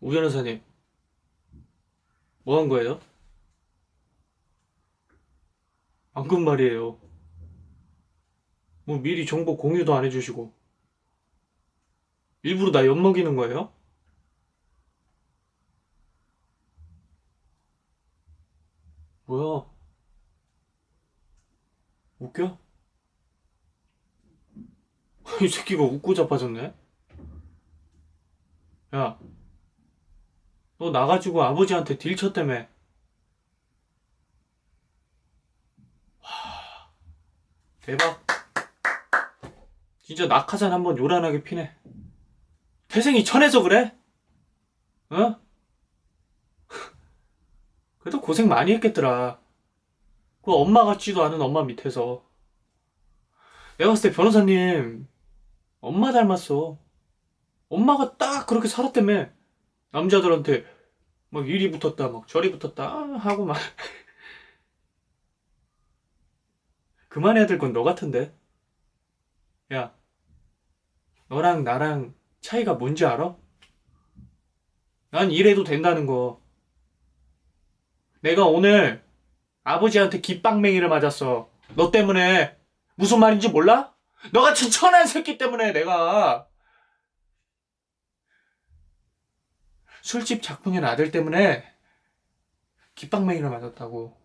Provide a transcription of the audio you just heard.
우 변호사님, 뭐 한 거예요? 방금 말이에요. 뭐 미리 정보 공유도 안 해주시고 일부러 나 엿먹이는 거예요? 뭐야? 웃겨? 이 새끼가 웃고 자빠졌네? 야, 너 나가지고 아버지한테 딜 쳤다며. 와, 대박. 진짜 낙하산 한번 요란하게 피네. 태생이 천해서 그래? 어? 그래도 고생 많이 했겠더라. 그 엄마 같지도 않은 엄마 밑에서. 내가 봤을 때 변호사님, 엄마 닮았어. 엄마가 딱 그렇게 살았다며. 남자들한테 막 이리 붙었다, 막 저리 붙었다 하고 막. 그만해야 될 건 너 같은데. 야, 너랑 나랑 차이가 뭔지 알아? 난 이래도 된다는 거. 내가 오늘 아버지한테 깃방맹이를 맞았어. 너 때문에. 무슨 말인지 몰라? 너같이 천한 새끼 때문에 내가 술집 작품인 아들 때문에 깃방맹이를 맞았다고.